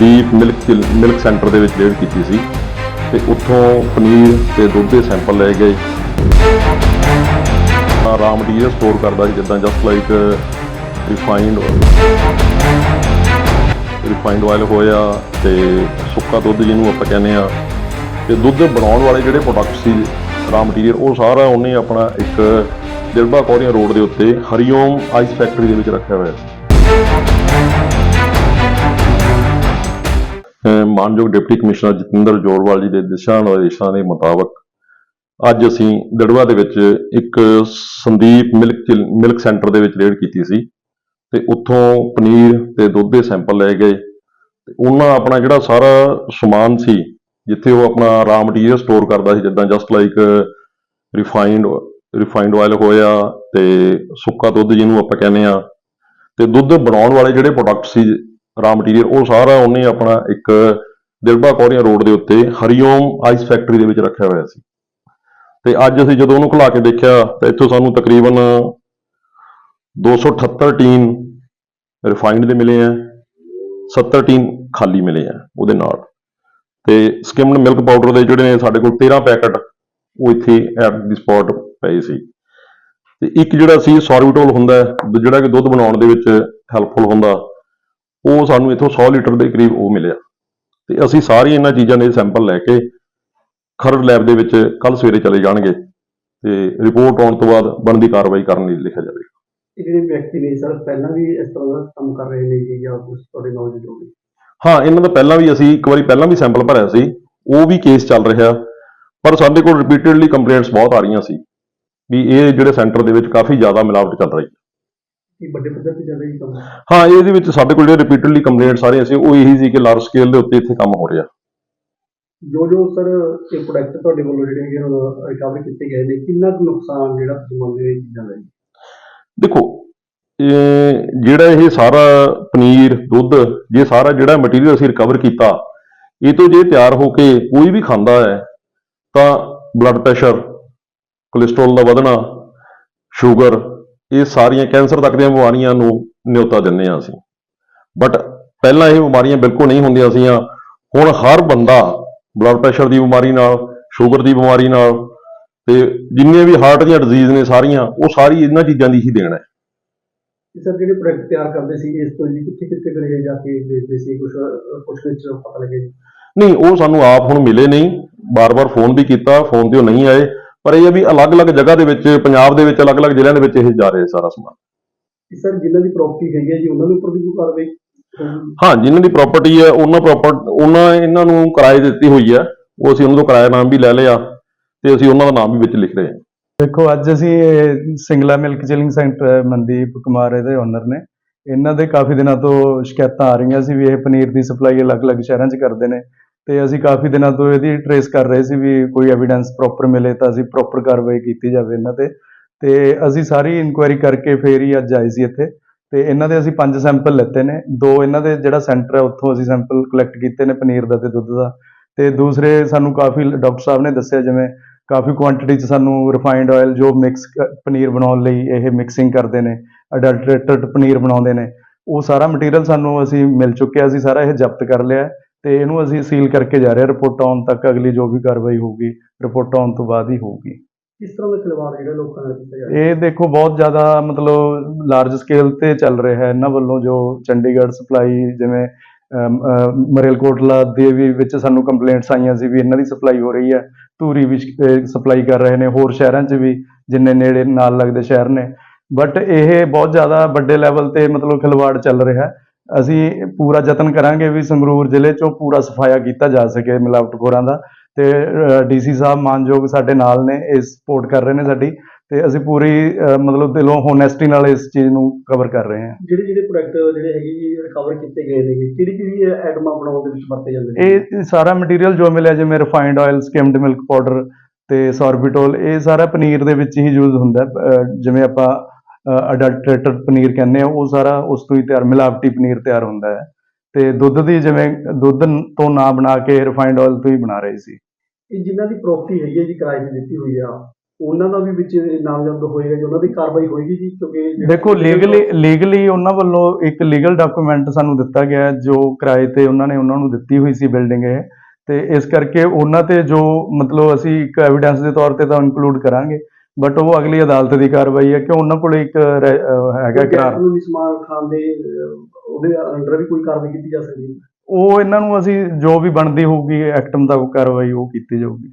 Sandeep milk milk centre ਦੇ ਵਿੱਚ raid ਕੀਤੀ ਸੀ ਤੇ ਉੱਥੋਂ ਪਨੀਰ ਤੇ ਦੁੱਧ ਦੇ ਸੈਂਪਲ ਲਏ ਗਏ। ਰਾ ਮਟੀਰੀਅਲ ਸਟੋਰ ਕਰਦਾ ਸੀ ਜਿੱਦਾਂ just like refined refined oil ਹੋਇਆ ਤੇ ਸੁੱਕਾ ਦੁੱਧ ਜਿਹਨੂੰ ਆਪਾਂ ਕਹਿੰਦੇ ਆ ਤੇ ਦੁੱਧ ਬਣਾਉਣ ਵਾਲੇ ਜਿਹੜੇ ਪ੍ਰੋਡਕਟ ਸੀ ਰਾ ਮਟੀਰੀਅਲ ਉਹ ਸਾਰਾ ਉਹਨੇ ਆਪਣਾ ਇੱਕ ਦਿਲਬਾ ਕੋਰੀਆ ਰੋਡ ਦੇ ਉੱਤੇ ਹਰੀਓਮ ਆਈਸ ਫੈਕਟਰੀ ਦੇ ਵਿੱਚ ਰੱਖਿਆ ਹੋਇਆ ਸੀ। ਮਾਨਯੋਗ ਡਿਪਟੀ ਕਮਿਸ਼ਨਰ ਜਤਿੰਦਰ ਜੋਰਵਾਲ ਜੀ ਦੇ ਦਿਸ਼ਾ ਨਿਰਦੇਸ਼ਾਂ ਦੇ ਮੁਤਾਬਕ ਅੱਜ ਅਸੀਂ ਦੜਵਾ ਦੇ ਵਿੱਚ ਇੱਕ ਸੰਦੀਪ ਮਿਲਕ ਮਿਲਕ ਸੈਂਟਰ ਦੇ ਵਿੱਚ ਰੇਡ ਕੀਤੀ ਸੀ ਤੇ ਉੱਥੋਂ ਪਨੀਰ ਤੇ ਦੁੱਧ ਦੇ ਸੈਂਪਲ ਲਏ ਗਏ ਤੇ ਉਹਨਾਂ ਆਪਣਾ ਜਿਹੜਾ ਸਾਰਾ ਸਮਾਨ ਸੀ, ਜਿੱਥੇ ਉਹ ਆਪਣਾ ਰਾ ਮਟੀਰੀਅਲ ਸਟੋਰ ਕਰਦਾ ਸੀ, ਜਿੱਦਾਂ just like refined refined oil ਹੋਇਆ ਤੇ ਸੁੱਕਾ ਦੁੱਧ ਜਿਹਨੂੰ ਆਪਾਂ ਕਹਿੰਦੇ ਆ ਤੇ ਦੁੱਧ ਬਣਾਉਣ ਵਾਲੇ ਜਿਹੜੇ ਪ੍ਰੋਡਕਟ ਸੀ ਰਾ ਮਟੀਰੀਅਲ ਉਹ ਸਾਰਾ ਉਹਨੇ ਆਪਣਾ ਇੱਕ ਦਿਲਬਾ ਕੋਰੀਆ ਰੋਡ ਦੇ ਉੱਤੇ ਹਰੀਓਮ ਆਈਸ ਫੈਕਟਰੀ ਦੇ ਵਿੱਚ ਰੱਖਿਆ ਹੋਇਆ ਸੀ। ਤੇ ਅੱਜ ਅਸੀਂ ਜਦੋਂ ਉਹਨੂੰ ਖੁਲਾ ਕੇ ਦੇਖਿਆ, ਤਾਂ ਇੱਥੋਂ ਸਾਨੂੰ ਤਕਰੀਬਨ 278 ਟੀਨ ਰਿਫਾਈਨਡ ਦੇ ਮਿਲੇ ਆ 70 ਟੀਨ ਖਾਲੀ ਮਿਲੇ ਆ ਉਹਦੇ ਨਾਲ। ਤੇ ਸਕਿਮਡ ਮਿਲਕ ਪਾਊਡਰ ਦੇ ਜਿਹੜੇ ਨੇ ਸਾਡੇ ਕੋਲ 13 ਪੈਕਟ, ਉਹ ਇੱਥੇ ਐਟ ਦੀ ਸਪੌਟ ਪਏ ਸੀ। ਤੇ ਇੱਕ ਜਿਹੜਾ ਸੀ ਸੋਰਬਿਟੋਲ ਹੁੰਦਾ, ਜਿਹੜਾ ਕਿ ਦੁੱਧ ਬਣਾਉਣ ਦੇ ਵਿੱਚ ਹੈਲਪਫੁਲ ਹੁੰਦਾ ਉਹ ਸਾਨੂੰ ਇੱਥੋਂ 100 ਲੀਟਰ ਦੇ ਕਰੀਬ ਉਹ ਮਿਲਿਆ। ਤੇ ਅਸੀਂ ਸਾਰੀ ਇਹਨਾਂ ਚੀਜ਼ਾਂ ਦੇ ਸੈਂਪਲ ਲੈ ਕੇ ਖਰੜ ਲੈਬ ਦੇ ਵਿੱਚ ਕੱਲ ਸਵੇਰੇ ਚਲੇ ਜਾਣਗੇ ਤੇ ਰਿਪੋਰਟ ਆਉਣ ਤੋਂ ਬਾਅਦ ਬਣਦੀ ਕਾਰਵਾਈ ਕਰਨ ਲਈ ਲਿਖਿਆ ਜਾਵੇਗਾ। ਇਹ ਜਿਹੜੇ ਵਿਅਕਤੀ ਨੇ ਸਰ ਪਹਿਲਾਂ ਵੀ ਇਸ ਤਰ੍ਹਾਂ ਦਾ ਕੰਮ ਕਰ ਰਹੇ ਨੇ ਜੀ ਜਾਂ ਕੁਝ ਤੁਹਾਡੇ ਨੌਲੇਜ ਹੋਵੇ ਹਾਂ ਇਹਨਾਂ ਦਾ ਪਹਿਲਾਂ ਵੀ ਅਸੀਂ ਇੱਕ ਵਾਰੀ ਪਹਿਲਾਂ ਵੀ ਸੈਂਪਲ ਭਰਿਆ ਸੀ ਉਹ ਵੀ ਕੇਸ ਚੱਲ ਰਿਹਾ ਪਰ ਸਾਡੇ ਕੋਲ ਰਿਪੀਟਡਲੀ ਕੰਪਲੇਂਟਸ ਬਹੁਤ ਆ ਰਹੀਆਂ ਸੀ ਵੀ ਇਹ ਜਿਹੜੇ ਸੈਂਟਰ ਦੇ ਵਿੱਚ ਕਾਫੀ ਜ਼ਿਆਦਾ ਮਿਲਾਵਟ ਚੱਲ ਰਹੀ ਹੈ। ਇਹ ਵੱਡੇ ਪੱਧਰ ਤੇ ਚੱਲ ਰਹੀ ਕੰਮ ਹਾਂ ਇਹਦੇ ਵਿੱਚ ਸਾਡੇ ਕੋਲ ਜਿਹੜੇ ਰਿਪੀਟਡਲੀ ਕੰਪਲੇਂਟਸ ਆ ਰਹੀਆਂ ਸੀ ਉਹ ਇਹੀ ਸੀ ਕਿ ਲਾਰਜ ਸਕੇਲ ਦੇ ਉੱਤੇ ਇੱਥੇ ਕੰਮ ਹੋ ਰਿਹਾ। ਜੋ ਜੋ ਸਰ ਇਹ ਪ੍ਰੋਡਕਟ ਤੁਹਾਡੇ ਵੱਲੋਂ ਜਿਹੜੇ ਹੈਗੇ ਰਿਕਵਰ ਕੀਤੇ ਗਏ ਨੇ ਕਿੰਨਾ ਕੁ ਨੁਕਸਾਨ ਜਿਹੜਾ ਤੁਸੀਂ ਮੰਨਦੇ ਹੋ ਇਹ ਚੀਜ਼ਾਂ ਦਾ ਜੀ? ਦੇਖੋ ਇਹ ਜਿਹੜਾ ਇਹ ਸਾਰਾ ਪਨੀਰ ਦੁੱਧ ਜੇ ਸਾਰਾ ਜਿਹੜਾ ਮਟੀਰੀਅਲ ਅਸੀਂ ਰਿਕਵਰ ਕੀਤਾ ਇਹ ਤੋਂ ਜੇ ਤਿਆਰ ਹੋ ਕੇ ਕੋਈ ਵੀ ਖਾਂਦਾ ਹੈ ਤਾਂ ਬਲੱਡ ਪ੍ਰੈਸ਼ਰ ਕੋਲੇਸਟ੍ਰੋਲ ਦਾ ਵਧਣਾ ਸ਼ੂਗਰ ਇਹ ਸਾਰੀਆਂ ਕੈਂਸਰ ਤੱਕ ਦੀਆਂ ਬਿਮਾਰੀਆਂ ਨੂੰ ਨਿਯੋਤਾ ਦਿੰਦੇ ਹਾਂ ਅਸੀਂ। ਬਟ ਪਹਿਲਾਂ ਇਹ ਬਿਮਾਰੀਆਂ ਬਿਲਕੁਲ ਨਹੀਂ ਹੁੰਦੀਆਂ ਸੀਆਂ ਹੁਣ ਹਰ ਬੰਦਾ ਬਲੱਡ ਪ੍ਰੈਸ਼ਰ ਦੀ ਬਿਮਾਰੀ ਨਾਲ ਸ਼ੂਗਰ ਦੀ ਬਿਮਾਰੀ ਨਾਲ ਤੇ ਜਿੰਨੀਆਂ ਵੀ ਹਾਰਟ ਦੀਆਂ ਡਿਜ਼ੀਜ਼ ਨੇ ਸਾਰੀਆਂ ਉਹ ਸਾਰੀ ਇਹਨਾਂ ਚੀਜ਼ਾਂ ਦੀ ਹੀ ਦੇਣ ਹੈ। ਸਰ ਜਿਹੜੇ ਪ੍ਰੋਡਕਟ ਤਿਆਰ ਕਰਦੇ ਸੀ? ਇਸ ਤੋਂ ਜੀ ਕਿੱਥੇ ਕਿੱਥੇ ਕਰੇ ਜਾ ਕੇ ਵੇਚਦੇ ਸੀ? ਕੁਝ ਕੁਝ ਵਿੱਚ ਪਤਾ ਲੱਗੇ। ਨਹੀਂ ਉਹ ਸਾਨੂੰ ਆਪ ਹੁਣ ਮਿਲੇ ਨਹੀਂ। ਬਾਰ-ਬਾਰ ਫੋਨ ਵੀ ਕੀਤਾ ਫੋਨ ਤੇ ਉਹ ਨਹੀਂ ਆਏ। ਪਰ ਇਹ ਹੈ ਵੀ ਅਲੱਗ-ਅਲੱਗ ਜਗ੍ਹਾ ਦੇ ਵਿੱਚ ਪੰਜਾਬ ਦੇ ਵਿੱਚ ਅਲੱਗ-ਅਲੱਗ ਜ਼ਿਲ੍ਹਿਆਂ ਦੇ ਵਿੱਚ ਇਹ ਜਾ ਰਿਹਾ ਸਾਰਾ ਸਮਾਨ। ਸਰ ਜਿਨ੍ਹਾਂ ਦੀ ਪ੍ਰਾਪਰਟੀ ਹੈਗੀ ਹੈ ਜੀ ਉਹਨਾਂ ਦੇ ਉੱਪਰ ਵੀ ਕੋਈ ਕਾਰਵਾਈ? ਹਾਂ ਜਿਨ੍ਹਾਂ ਦੀ ਪ੍ਰਾਪਰਟੀ ਹੈ ਉਹਨਾਂ ਪ੍ਰੋਪਰ ਉਹਨਾਂ ਇਹਨਾਂ ਨੂੰ ਕਿਰਾਏ ਦਿੱਤੀ ਹੋਈ ਹੈ। ਉਹ ਅਸੀਂ ਉਹਨਾਂ ਤੋਂ ਕਿਰਾਇਆ ਨਾਮ ਵੀ ਲੈ ਲਿਆ ਤੇ ਅਸੀਂ ਉਹਨਾਂ ਦਾ ਨਾਮ ਵੀ ਵਿੱਚ ਲਿਖ ਰਹੇ ਹਾਂ। ਦੇਖੋ ਅੱਜ ਅਸੀਂ ਇਹ Singla milk chilling centre Mandeep Kumar ਇਹਦੇ ਓਨਰ ਨੇ। ਇਹਨਾਂ ਦੇ ਕਾਫੀ ਦਿਨਾਂ ਤੋਂ ਸ਼ਿਕਾਇਤਾਂ ਆ ਰਹੀਆਂ ਸੀ ਵੀ ਇਹ ਪਨੀਰ ਦੀ ਸਪਲਾਈ ਅਲੱਗ-ਅਲੱਗ ਸ਼ਹਿਰਾਂ 'ਚ ਕਰਦੇ ਨੇ। ਤੇ ਅਸੀਂ ਕਾਫੀ ਦਿਨਾਂ ਤੋਂ ਇਹਦੀ ਟਰੇਸ ਕਰ ਰਹੇ ਸੀ ਵੀ ਕੋਈ ਐਵੀਡੈਂਸ ਪ੍ਰੋਪਰ ਮਿਲੇ ਤਾਂ ਅਸੀਂ ਪ੍ਰੋਪਰ ਕਾਰਵਾਈ ਕੀਤੀ ਜਾਵੇ ਇਹਨਾਂ ਤੇ। ਤੇ ਅਸੀਂ ਸਾਰੀ ਇਨਕੁਆਇਰੀ ਕਰਕੇ ਫੇਰ ਹੀ ਅੱਜ ਆਏ ਸੀ ਇੱਥੇ। ਤੇ ਇਹਨਾਂ ਦੇ ਅਸੀਂ ਪੰਜ ਸੈਂਪਲ ਲਿੱਤੇ ਨੇ। ਦੋ ਇਹਨਾਂ ਦੇ ਜਿਹੜਾ ਸੈਂਟਰ ਹੈ ਉੱਥੋਂ ਅਸੀਂ ਸੈਂਪਲ ਕਲੈਕਟ ਕੀਤੇ ਨੇ ਪਨੀਰ ਦਾ ਤੇ ਦੁੱਧ ਦਾ। ਤੇ ਦੂਸਰੇ ਸਾਨੂੰ ਕਾਫੀ ਡਾਕਟਰ ਸਾਹਿਬ ਨੇ ਦੱਸਿਆ ਜਿਵੇਂ ਕਾਫੀ ਕੁਆਂਟੀਟੀ ਚ ਸਾਨੂੰ ਰਿਫਾਈਨਡ ਆਇਲ ਜੋ ਮਿਕਸ ਪਨੀਰ ਬਣਾਉਣ ਲਈ ਇਹ ਮਿਕਸਿੰਗ ਕਰਦੇ ਨੇ ਅਡਲਟਰੇਟਡ ਪਨੀਰ ਬਣਾਉਂਦੇ ਨੇ। ਉਹ ਸਾਰਾ ਮਟੀਰੀਅਲ ਸਾਨੂੰ ਅਸੀਂ ਮਿਲ ਚੁੱਕਿਆ, ਅਸੀਂ ਸਾਰਾ ਇਹ ਜ਼ਬਤ ਕਰ ਲਿਆ ਤੇ ਇਹਨੂੰ ਅਸੀਂ ਸੀਲ ਕਰਕੇ ਜਾ ਰਹੇ ਹਾਂ। ਰਿਪੋਰਟ ਆਉਣ ਤੱਕ ਅਗਲੀ ਜੋ ਵੀ ਕਾਰਵਾਈ ਹੋਊਗੀ ਰਿਪੋਰਟ ਆਉਣ ਤੋਂ ਬਾਅਦ ਹੀ ਹੋਊਗੀ। ਕਿਸ ਤਰ੍ਹਾਂ ਦਾ ਖਿਲਵਾੜ ਜਿਹੜਾ ਲੋਕਾਂ ਨਾਲ ਕੀਤਾ ਜਾ ਰਿਹਾ ਇਹ ਦੇਖੋ ਬਹੁਤ ਜ਼ਿਆਦਾ ਮਤਲਬ ਲਾਰਜ ਸਕੇਲ ਤੇ ਚੱਲ ਰਿਹਾ ਹੈ। ਇਹਨਾਂ ਵੱਲੋਂ ਜੋ ਚੰਡੀਗੜ੍ਹ ਸਪਲਾਈ ਜਿਵੇਂ ਮਰੇਲਕੋਟਲਾ ਦੇ ਵੀ ਵਿੱਚ ਸਾਨੂੰ ਕੰਪਲੇਂਟਸ ਆਈਆਂ ਸੀ ਵੀ ਇਹਨਾਂ ਦੀ ਸਪਲਾਈ ਹੋ ਰਹੀ ਹੈ। ਧੂਰੀ ਵੀ ਸਪਲਾਈ ਕਰ ਰਹੇ ਨੇ। ਹੋਰ ਸ਼ਹਿਰਾਂ 'ਚ ਵੀ ਜਿੰਨੇ ਨੇੜੇ ਨਾਲ ਲੱਗਦੇ ਸ਼ਹਿਰ ਨੇ। ਬਟ ਇਹ ਬਹੁਤ ਜ਼ਿਆਦਾ ਵੱਡੇ ਲੈਵਲ ਤੇ ਮਤਲਬ ਖਿਲਵਾੜ ਚੱਲ ਰਿਹਾ ਹੈ। ਅਸੀਂ ਪੂਰਾ ਯਤਨ ਕਰਾਂਗੇ ਵੀ ਸੰਗਰੂਰ ਜ਼ਿਲ੍ਹੇ 'ਚੋਂ ਪੂਰਾ ਸਫਾਇਆ ਕੀਤਾ ਜਾ ਸਕੇ ਮਿਲਾਵਟਖੋਰਾਂ ਦਾ। ਤੇ ਡੀਸੀ ਸਾਹਿਬ ਮਾਨਯੋਗ ਸਾਡੇ ਨਾਲ ਨੇ ਇਹ ਸਪੋਰਟ ਕਰ ਰਹੇ ਨੇ ਸਾਡੀ। ਤੇ ਅਸੀਂ ਪੂਰੀ ਮਤਲਬ ਦਿਲੋਂ ਹੋਨੈਸਟੀ ਨਾਲ ਇਸ ਚੀਜ਼ ਨੂੰ ਕਵਰ ਕਰ ਰਹੇ ਹਾਂ। ਜਿਹੜੇ ਜਿਹੜੇ ਪ੍ਰੋਡਕਟ ਜਿਹੜੇ ਹੈਗੇ ਜੀ ਰਿਕਵਰ ਕੀਤੇ ਗਏ ਨੇ ਕਿਹੜੀ ਕਿਹੜੀ ਐਟਮਾਂ ਬਣਾਉਣ ਦੇ ਵਿੱਚ ਵਰਤੇ ਜਾਂਦੇ ਨੇ? ਇਹ ਸਾਰਾ ਮਟੀਰੀਅਲ ਜੋ ਮਿਲਿਆ ਜਿਵੇਂ refined oil skimmed milk powder ਤੇ ਸੋਰਬਿਟੋਲ ਇਹ ਸਾਰਾ ਪਨੀਰ ਦੇ ਵਿੱਚ ਹੀ ਯੂਜ਼ ਹੁੰਦਾ ਜਿਵੇਂ ਆਪਾਂ ਅਡਲਟਰੇਟਡ ਪਨੀਰ ਕਹਿੰਦੇ ਆ ਉਹ ਸਾਰਾ ਉਸ ਤੋਂ ਹੀ ਤਿਆਰ ਮਿਲਾਵਟੀ ਪਨੀਰ ਤਿਆਰ ਹੁੰਦਾ ਹੈ। ਤੇ ਦੁੱਧ ਦੀ ਜਿਵੇਂ ਦੁੱਧ ਤੋਂ ਨਾ ਬਣਾ ਕੇ ਰਿਫਾਈਨਡ ਆਇਲ ਤੋਂ ਹੀ ਬਣਾ ਰਹੇ ਸੀ। ਇਹ ਜਿਨ੍ਹਾਂ ਦੀ ਪ੍ਰਾਪਰਟੀ ਹੈਗੀ ਹੈ ਜੀ ਕਿਰਾਏ ਤੇ ਦਿੱਤੀ ਹੋਈ ਆ ਉਹਨਾਂ ਦਾ ਵੀ ਵਿੱਚ ਨਾਮਜ਼ਦ ਹੋਏਗਾ ਜੀ ਉਹਨਾਂ ਦੀ ਕਾਰਵਾਈ ਹੋਏਗੀ ਜੀ ਕਿਉਂਕਿ ਦੇਖੋ ਲੀਗਲੀ ਲੀਗਲੀ ਉਹਨਾਂ ਵੱਲੋਂ ਇੱਕ ਲੀਗਲ ਡਾਕੂਮੈਂਟ ਸਾਨੂੰ ਦਿੱਤਾ ਗਿਆ ਜੋ ਕਿਰਾਏ ਤੇ ਉਹਨਾਂ ਨੇ ਉਹਨਾਂ ਨੂੰ ਦਿੱਤੀ ਹੋਈ ਸੀ ਬਿਲਡਿੰਗ ਇਹ। ਤੇ ਇਸ ਕਰਕੇ ਉਹਨਾਂ ਤੇ ਜੋ ਮਤਲਬ ਅਸੀਂ ਇੱਕ ਐਵੀਡੈਂਸ ਦੇ ਤੌਰ ਤੇ ਤਾਂ ਇਨਕਲੂਡ ਕਰਾਂਗੇ। ਬਟ ਉਹ ਅਗਲੀ ਅਦਾਲਤ ਦੀ ਕਾਰਵਾਈ ਹੈ ਕਿ ਉਹਨਾਂ ਕੋਲ ਇੱਕ ਰਹਿ- ਅਹ ਹੈਗਾ ਕਰਾਰ ਕਾਨੂੰਨੀ ਸਮਾਨ ਖਾਨ ਦੇ ਅਹ, ਉਹਦੇ ਅੰਡਰ ਵੀ ਕੋਈ ਕਾਰਵਾਈ ਕੀਤੀ ਜਾ ਸਕਦੀ ਹੈ। ਉਹ ਇਹਨਾਂ ਨੂੰ ਅਸੀਂ ਜੋ ਵੀ ਬਣਦੀ ਹੋਊਗੀ ਐਕਟ ਮੁਤਾਬਕ ਕਾਰਵਾਈ ਉਹ ਕੀਤੀ ਜਾਊਗੀ।